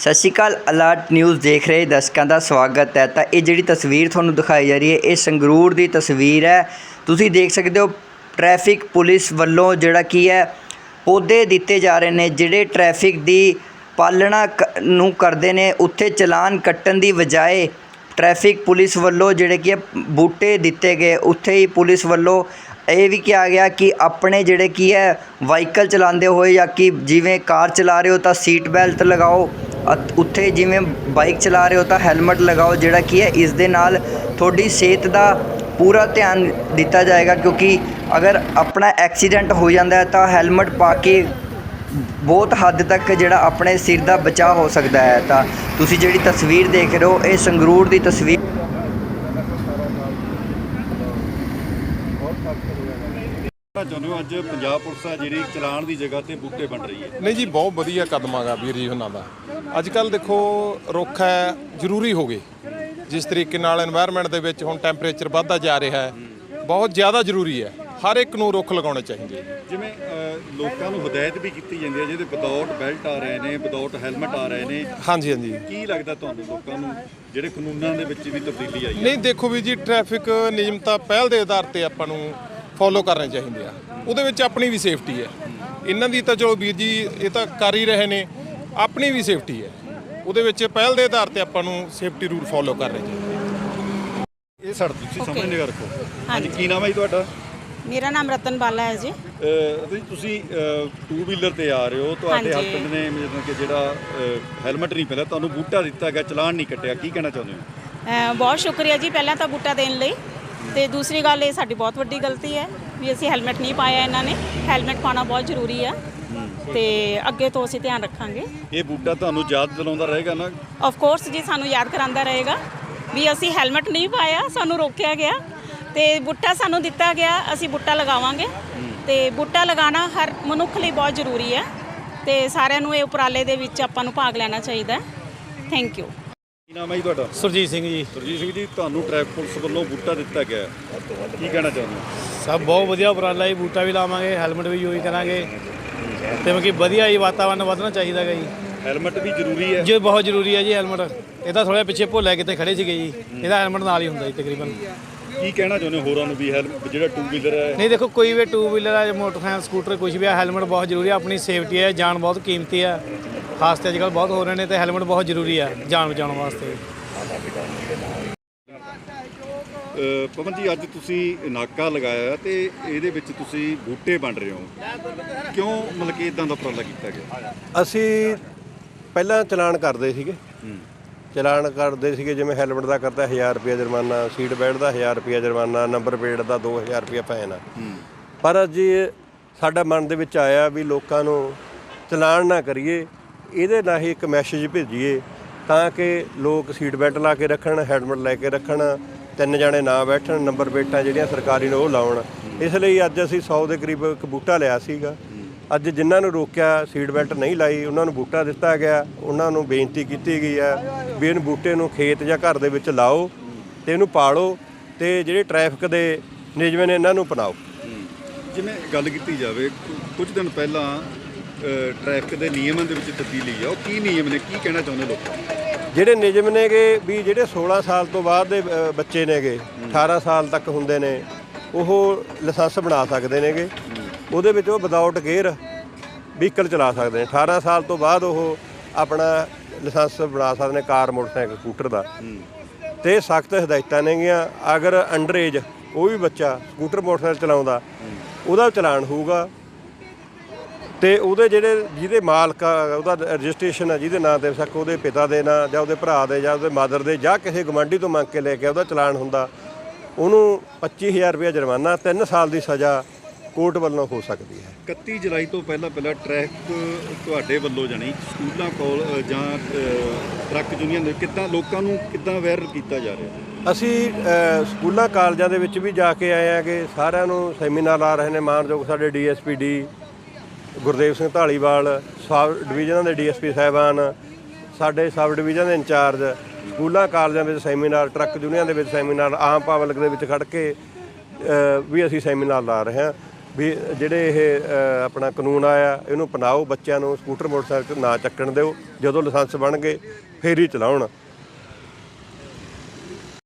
ਸਤਿ ਸ਼੍ਰੀ ਅਕਾਲ, alert news ਦੇਖ ਰਹੇ ਦਰਸ਼ਕਾਂ ਦਾ ਸਵਾਗਤ ਹੈ। ਤਾਂ ਇਹ ਜਿਹੜੀ ਤਸਵੀਰ ਤੁਹਾਨੂੰ ਦਿਖਾਈ ਜਾ ਰਹੀ ਹੈ, ਇਹ ਸੰਗਰੂਰ ਦੀ ਤਸਵੀਰ ਹੈ। ਤੁਸੀਂ ਦੇਖ ਸਕਦੇ ਹੋ, ਟ੍ਰੈਫਿਕ ਪੁਲਿਸ ਵੱਲੋਂ ਜਿਹੜਾ ਕੀ ਹੈ ਪੌਦੇ ਦਿੱਤੇ ਜਾ ਰਹੇ ਨੇ, ਜਿਹੜੇ ਟ੍ਰੈਫਿਕ ਦੀ ਪਾਲਣਾ ਕ- ਨੂੰ ਕਰਦੇ ਨੇ, ਉੱਥੇ ਚਲਾਨ ਕੱਟਣ ਦੀ ਬਜਾਏ ਟ੍ਰੈਫਿਕ ਪੁਲਿਸ ਵੱਲੋਂ ਜਿਹੜੇ ਕੀ ਹੈ, ਬੂਟੇ ਦਿੱਤੇ ਗਏ। ਉੱਥੇ ਹੀ ਪੁਲਿਸ ਵੱਲੋਂ ਇਹ ਵੀ ਕਿਹਾ ਗਿਆ ਕਿ ਆਪਣੇ ਜਿਹੜੇ ਕੀ ਹੈ, ਵਾਹੀਕਲ ਚਲਾਉਂਦੇ ਹੋਏ ਜਾਂ ਕਿ ਜਿਵੇਂ ਕਾਰ ਚਲਾ ਰਹੇ ਹੋ ਤਾਂ ਸੀਟ ਬੈਲਟ ਲਗਾਓ। ਉੱਥੇ ਜਿਵੇਂ ਬਾਈਕ ਚਲਾ ਰਹੇ ਹੋ ਤਾਂ ਹੈਲਮਟ ਲਗਾਓ, ਜਿਹੜਾ ਕੀ ਹੈ, ਇਸ ਦੇ ਨਾਲ ਤੁਹਾਡੀ ਸਿਹਤ ਦਾ ਪੂਰਾ ਧਿਆਨ ਦਿੱਤਾ ਜਾਏਗਾ, ਕਿਉਂਕਿ ਅਗਰ ਆਪਣਾ ਐਕਸੀਡੈਂਟ ਹੋ ਜਾਂਦਾ ਹੈ ਤਾਂ ਹੈਲਮਟ ਪਾ ਕੇ ਬਹੁਤ ਹੱਦ ਤੱਕ ਜਿਹੜਾ ਆਪਣੇ ਸਿਰ ਦਾ ਬਚਾਅ ਹੋ ਸਕਦਾ ਹੈ। ਤਾਂ ਤੁਸੀਂ ਜਿਹੜੀ ਤਸਵੀਰ ਦੇਖ ਰਹੇ ਹੋ, ਇਹ ਸੰਗਰੂਰ ਦੀ ਤਸਵੀਰ ਚਾਹੁੰਦੇ ਹੋ ਅੱਜ ਪੰਜਾਬ ਪੁਲਿਸ ਆ ਜਿਹੜੀ ਚਲਾਣ ਦੀ ਜਗ੍ਹਾ ਤੇ ਬੂਟੇ ਬਣ ਰਹੀ ਹੈ। ਨਹੀਂ ਜੀ ਬਹੁਤ ਵਧੀਆ ਕਦਮ ਆ ਆਗਾ ਵੀਰ ਜੀ ਉਹਨਾਂ ਦਾ। ਅੱਜ ਕੱਲ ਦੇਖੋ ਰੁੱਖ ਹੈ ਜ਼ਰੂਰੀ ਹੋ ਗਏ। ਜਿਸ ਤਰੀਕੇ ਨਾਲ এনवायरमेंट ਦੇ ਵਿੱਚ ਹੁਣ ਟੈਂਪਰੇਚਰ ਵੱਧਦਾ ਜਾ ਰਿਹਾ ਹੈ ਬਹੁਤ ਜ਼ਿਆਦਾ ਜ਼ਰੂਰੀ ਹੈ। ਹਰ ਇੱਕ ਨੂੰ ਰੁੱਖ ਲਗਾਉਣੇ ਚਾਹੀਦੇ। ਜਿਵੇਂ ਲੋਕਾਂ ਨੂੰ ਹਦਾਇਤ ਵੀ ਕੀਤੀ ਜਾਂਦੀ ਹੈ ਜਿਹਦੇ ਵਿਦਆਊਟ ਬੈਲਟ ਆ ਰਹੇ ਨੇ ਵਿਦਆਊਟ ਹੈਲਮਟ ਆ ਰਹੇ ਨੇ। ਹਾਂਜੀ ਹਾਂਜੀ। ਕੀ ਲੱਗਦਾ ਤੁਹਾਨੂੰ ਲੋਕਾਂ ਨੂੰ ਜਿਹੜੇ ਕਾਨੂੰਨਾਂ ਦੇ ਵਿੱਚ ਵੀ ਤਬਦੀਲੀ ਆਈ ਨਹੀਂ ਦੇਖੋ ਵੀ ਜੀ ਟ੍ਰੈਫਿਕ ਨਿਯਮਤਾ ਪਹਿਲ ਦੇ ਆਧਾਰ ਤੇ ਆਪਾਂ ਨੂੰ ਫੋਲੋ ਕਰਨੇ ਚਾਹੀਦੇ ਆ ਉਹਦੇ ਵਿੱਚ ਆਪਣੀ ਵੀ ਸੇਫਟੀ ਹੈ। ਇਹਨਾਂ ਦੀ ਤਾਂ ਚਲੋ ਵੀਰ ਜੀ ਇਹ ਤਾਂ ਕਰ ਹੀ ਰਹੇ ਨੇ। ਆਪਣੀ ਵੀ ਸੇਫਟੀ ਹੈ। ਉਹਦੇ ਵਿੱਚ ਪਹਿਲ ਦੇ ਆਧਾਰ ਤੇ ਆਪਾਂ ਨੂੰ ਸੇਫਟੀ ਰੂਲ ਫੋਲੋ ਕਰਨੇ ਚਾਹੀਦੇ ਇਹ ਸੜ ਤੁਸੀਂ ਸਮਝ ਨਿਗਾ ਰੱਖੋ। ਹਾਂਜੀ। ਕੀ ਨਾਮ ਹੈ ਜੀ ਤੁਹਾਡਾ? ਮੇਰਾ ਨਾਮ ਰਤਨ ਬਾਲਾ ਹੈ ਜੀ। ਤੁਸੀਂ- ਤੁਸੀਂ ਟੂ ਵੀਲਰ ਤੇ ਆ ਰਹੇ ਹੋ। ਤੁਹਾਡੇ ਹਾਂਜੀ। ਹਸਬੰਡ ਨੇ ਮਤਲਬ ਕਿ ਜਿਹੜਾ ਹੈਲਮਟ ਨਹੀਂ ਪਹਿਲਾਂ ਤੁਹਾਨੂੰ ਬੂਟਾ ਦਿੱਤਾ ਗਿਆ ਚਲਾਨ ਨਹੀਂ ਕੱਟਿਆ। ਕੀ ਕਹਿਣਾ ਚਾਹੁੰਦੇ ਹੋ? ਬਹੁਤ ਸ਼ੁਕਰੀਆ ਜੀ ਪਹਿਲਾਂ ਤਾਂ ਬੂਟਾ ਦੇਣ ਲਈ। ਤੇ ਦੂਸਰੀ ਗੱਲ ਇਹ ਸਾਡੀ ਬਹੁਤ ਵੱਡੀ ਗਲਤੀ ਹੈ ਵੀ ਅਸੀਂ ਹੈਲਮਟ ਨਹੀਂ ਪਾਇਆ ਇਹਨਾਂ ਨੇ। ਹੈਲਮਟ ਪਾਉਣਾ ਬਹੁਤ ਜ਼ਰੂਰੀ ਹੈ ਤੇ ਅੱਗੇ ਤੋਂ ਅਸੀਂ ਧਿਆਨ ਰੱਖਾਂਗੇ। ਇਹ ਬੂਟਾ ਤੁਹਾਨੂੰ ਯਾਦ ਦਿਲਾਉਂਦਾ ਰਹੇਗਾ ਨਾ? ਆਫ ਕੋਰਸ ਜੀ ਸਾਨੂੰ ਯਾਦ ਕਰਾਉਂਦਾ ਰਹੇਗਾ ਵੀ ਅਸੀਂ ਹੈਲਮਟ ਨਹੀਂ ਪਾਇਆ ਸਾਨੂੰ ਰੋਕਿਆ ਗਿਆ ਤੇ ਬੂਟਾ ਸਾਨੂੰ ਦਿੱਤਾ ਗਿਆ ਅਸੀਂ ਬੂਟਾ ਲਗਾਵਾਂਗੇ। ਤੇ ਬੂਟਾ ਲਗਾਉਣਾ ਹਰ ਮਨੁੱਖ ਲਈ ਬਹੁਤ ਜ਼ਰੂਰੀ ਹੈ ਤੇ ਸਾਰਿਆਂ ਨੂੰ ਇਹ ਉਪਰਾਲੇ ਦੇ ਵਿੱਚ ਆਪਾਂ ਨੂੰ ਭਾਗ ਲੈਣਾ ਚਾਹੀਦਾ ਥੈਂਕ ਯੂ ਕੀ ਨਾਮ ਹੈ ਜੀ ਤੁਹਾਡਾ? ਸੁਰਜੀਤ ਸਿੰਘ ਜੀ। ਸੁਰਜੀਤ ਸਿੰਘ ਜੀ ਤੁਹਾਨੂੰ ਟ੍ਰੈਫਿਕ ਪੁਲਿਸ ਵੱਲੋਂ ਬੂਟਾ ਦਿੱਤਾ ਗਿਆ ਹੈ। ਕੀ ਕਹਿਣਾ ਚਾਹੁੰਦੇ ਹੋ? ਸਭ ਬਹੁਤ ਵਧੀਆ ਉਪਰਾਲਾ ਜੀ ਬੂਟਾ ਵੀ ਲਾਵਾਂਗੇ ਹੈਲਮਟ ਵੀ ਯੂਜ਼ ਕਰਾਂਗੇ। ਤੇ ਮਤਲਬ ਕਿ ਵਧੀਆ ਹੀ ਵਾਤਾਵਰਨ ਵਧਣਾ ਚਾਹੀਦਾ ਗਾ ਜੀ। ਹੈਲਮਟ ਵੀ ਜ਼ਰੂਰੀ ਹੈ? ਜੀ ਬਹੁਤ ਜ਼ਰੂਰੀ ਹੈ ਜੀ ਹੈਲਮਟ। ਇਹ ਤਾਂ ਥੋੜਾ ਪਿੱਛੇ ਭੁੱਲ ਕਿਤੇ ਖੜੇ ਸੀਗੇ ਜੀ। ਇਹਦਾ ਹੈਲਮਟ ਨਾਲ ਹੀ ਹੁੰਦਾ ਜੀ ਤਕਰੀਬਨ। ਕੀ ਕਹਿਣਾ ਚਾਹੁੰਦੇ ਹੋ ਹੋਰਾਂ ਨੂੰ ਵੀ ਹੈਲਮਟ ਜਿਹੜਾ ਟੂ ਵੀਲਰ ਹੈ? ਨਹੀਂ ਦੇਖੋ ਕੋਈ ਵੀ ਟੂ ਵੀਲਰ ਆ ਜਾਂ ਮੋਟਰਸਾਈਕਲ ਸਕੂਟਰ ਕੁਝ ਵੀ ਆ ਹੈਲਮਟ ਬਹੁਤ ਜ਼ਰੂਰੀ ਹੈ। ਆਪਣੀ ਸੇਫਟੀ ਹੈ ਜਾਨ ਬਹੁਤ ਕੀਮਤੀ ਹੈ। ਖਾਸ ਤੇ ਅੱਜਕੱਲ ਬਹੁਤ ਹੋ ਰਹੇ ਨੇ ਤੇ ਹੈਲਮਟ ਬਹੁਤ ਜ਼ਰੂਰੀ ਹੈ ਜਾਨ ਬਚਾਉਣ ਵਾਸਤੇ। ਪਵਨ ਜੀ ਅੱਜ ਤੁਸੀਂ ਨਾਕਾ ਲਗਾਇਆ ਤੇ ਇਹਦੇ ਵਿੱਚ ਤੁਸੀਂ ਬੂਟੇ ਵੰਡ ਰਹੇ ਹੋ। ਕਿਉਂ ਮਤਲਬ ਕਿ ਇਦਾਂ ਦਾ ਉਪਰਾਲਾ ਕੀਤਾ ਗਿਆ? ਅਸੀਂ ਪਹਿਲਾਂ ਚਲਾਨ ਕਰਦੇ ਸੀਗੇ। ਚਲਾਨ ਕਰਦੇ ਸੀਗੇ ਜਿਵੇਂ ਹੈਲਮਟ ਦਾ ਕਰਦਾ 1000 ਰੁਪਏ ਜੁਰਮਾਨਾ ਸੀਟ ਬੈਲਟ ਦਾ 1000 ਰੁਪਏ ਜੁਰਮਾਨਾ ਨੰਬਰ ਪਲੇਟ ਦਾ 2000 ਰੁਪਏ ਫਾਈਨ ਆ। ਪਰ ਅੱਜ ਇਹ ਸਾਡਾ ਮਨ ਦੇ ਵਿੱਚ ਆਇਆ ਵੀ ਲੋਕਾਂ ਨੂੰ ਚਲਾਨ ਨਾ ਕਰੀਏ ਇਹਦੇ ਨਾਲ ਹੀ ਇੱਕ ਮੈਸੇਜ ਭੇਜੀਏ ਤਾਂ ਕਿ ਲੋਕ ਸੀਟ ਬੈਲਟ ਲਾ ਕੇ ਰੱਖਣ ਹੈਲਮਟ ਲੈ ਕੇ ਰੱਖਣ, ਤਿੰਨ ਜਣੇ ਨਾ ਬੈਠਣ ਨੰਬਰ ਪਲੇਟਾਂ ਜਿਹੜੀਆਂ ਸਰਕਾਰੀ ਨੇ ਉਹ ਲਾਉਣ। ਇਸ ਲਈ ਅੱਜ ਅਸੀਂ 100 ਦੇ ਕਰੀਬ ਇੱਕ ਬੂਟਾ ਲਿਆ ਸੀਗਾ। ਅੱਜ ਜਿਨ੍ਹਾਂ ਨੂੰ ਰੋਕਿਆ ਸੀਟ ਬੈਲਟ ਨਹੀਂ ਲਾਈ, ਉਹਨਾਂ ਨੂੰ ਬੂਟਾ ਦਿੱਤਾ ਗਿਆ। ਉਹਨਾਂ ਨੂੰ ਬੇਨਤੀ ਕੀਤੀ ਗਈ ਹੈ ਵੀ ਇਹਨੂੰ ਬੂਟੇ ਨੂੰ ਖੇਤ ਜਾਂ ਘਰ ਦੇ ਵਿੱਚ ਲਾਓ ਤੇ ਇਹਨੂੰ ਪਾਲੋ ਤੇ ਜਿਹੜੇ ਟ੍ਰੈਫਿਕ ਦੇ ਨਿਯਮ ਨੇ ਇਹਨਾਂ ਨੂੰ ਅਪਣਾਓ। ਜਿਵੇਂ ਗੱਲ ਕੀਤੀ ਜਾਵੇ, ਕੁ- ਕੁਝ ਦਿਨ ਪਹਿਲਾਂ ਟ੍ਰੈਫਿਕ ਦੇ ਨਿਯਮਾਂ ਦੇ ਵਿੱਚ ਤਬਦੀਲੀ ਆ ਉਹ ਕੀ ਨਿਯਮ ਨੇ ਕੀ ਕਹਿਣਾ ਚਾਹੁੰਦੇ ਲੋਕਾਂ? ਨੂੰ ਜਿਹੜੇ ਨਿਯਮ ਨੇਗੇ ਵੀ ਜਿਹੜੇ 16 ਸਾਲ ਤੋਂ ਬਾਅਦ ਦੇ ਅ, ਬੱਚੇ ਨੇਗੇ 18 ਸਾਲ ਤੱਕ ਹੁੰਦੇ ਨੇ ਉਹ ਲਾਇਸੈਂਸ ਬਣਾ ਸਕਦੇ ਨੇਗੇ। ਉਹਦੇ ਵਿੱਚ ਉਹ ਵਿਦਆਊਟ ਗੇਅਰ ਵਹੀਕਲ ਚਲਾ ਸਕਦੇ ਨੇ। 18 ਸਾਲ ਤੋਂ ਬਾਅਦ ਉਹ ਆਪਣਾ ਲਾਇਸੈਂਸ ਬਣਾ ਸਕਦੇ ਨੇ ਕਾਰ ਮੋਟਰਸਾਈਕਲ ਸਕੂਟਰ ਦਾ। ਤੇ ਸਖਤ ਹਦਾਇਤਾਂ ਨੇਗੀਆਂ। ਅਗਰ ਅੰਡਰ ਏਜ ਕੋਈ ਵੀ ਬੱਚਾ ਸਕੂਟਰ ਮੋਟਰਸਾਈਕਲ ਚਲਾਉਂਦਾ ਉਹਦਾ ਚਲਾਨ ਹੋਊਗਾ। ਤੇ ਉਹਦੇ ਜਿਹੜੇ ਜਿਹਦੇ ਮਾਲਕ ਆ ਉਹਦਾ ਰਜਿਸਟ੍ਰੇਸ਼ਨ ਆ ਜਿਹਦੇ ਨਾਂ ਤੇ ਸਕ ਉਹਦੇ ਪਿਤਾ ਦੇ ਨਾਂ ਜਾਂ ਉਹਦੇ ਭਰਾ ਦੇ ਜਾਂ ਉਹਦੇ ਮਦਰ ਦੇ ਜਾਂ ਕਿਸੇ ਗਵਾਂਢੀ ਤੋਂ ਮੰਗ ਕੇ ਲੈ ਕੇ ਉਹਦਾ ਚਲਾਨ ਹੁੰਦਾ ਉਹਨੂੰ 25000 ਰੁਪਏ ਜੁਰਮਾਨਾ 3 ਸਾਲ ਦੀ ਸਜ਼ਾ ਕੋਰਟ ਵੱਲੋਂ ਹੋ ਸਕਦੀ ਹੈ। 31 ਜੁਲਾਈ ਤੋਂ ਪਹਿਲਾਂ ਪਹਿਲਾਂ ਟ੍ਰੈਫਿਕ ਤੁਹਾਡੇ ਵੱਲੋਂ ਜਾਣੀ ਸਕੂਲਾਂ ਕੋਲ ਜਾਂ ਟਰੱਕ ਯੂਨੀਅਨ ਦੇ ਕਿੱਦਾਂ ਲੋਕਾਂ ਨੂੰ ਕਿੱਦਾਂ ਅਵੇਅਰ ਕੀਤਾ ਜਾ ਰਿਹਾ? ਅਸੀਂ ਅ, ਸਕੂਲਾਂ ਕਾਲਜਾਂ ਦੇ ਵਿੱਚ ਵੀ ਜਾ ਕੇ ਆਏ ਆ ਕਿ ਸਾਰਿਆਂ ਨੂੰ ਸੈਮੀਨਾਰ ਲਾ ਰਹੇ ਨੇ ਮਾਨਯੋਗ ਸਾਡੇ DSP D Gurdev Singh Dhaliwal sub ਡਿਵੀਜ਼ਨਾਂ ਦੇ ਡੀਐਸਪੀ ਸਾਹਿਬਾਨ, ਸਾਡੇ ਸਬ ਡਿਵੀਜ਼ਨ ਦੇ ਇੰਚਾਰਜ, ਸਕੂਲਾਂ, ਕਾਲਜਾਂ ਵਿੱਚ ਸੈਮੀਨਾਰ, ਟਰੱਕ ਯੂਨੀਅਨ ਦੇ ਵਿੱਚ ਸੈਮੀਨਾਰ, ਆਮ ਪਬਲਿਕ ਦੇ ਵਿੱਚ ਖੜ ਕੇ ਵੀ ਅਸੀਂ ਸੈਮੀਨਾਰ ਲਾ ਰਹੇ ਹਾਂ। ਵੀ ਜਿਹੜੇ ਇਹ ਆਪਣਾ ਕਾਨੂੰਨ ਆਇਆ, ਇਹਨੂੰ ਅਪਣਾਓ, ਬੱਚਿਆਂ ਨੂੰ ਸਕੂਟਰ, ਮੋਟਰਸਾਈਕਲ ਨਾ ਚੱਕਣ ਦਿਓ, ਜਦੋਂ ਲਾਇਸੈਂਸ ਬਣ ਗਏ, ਫੇਰ ਹੀ ਚਲਾਉਣ।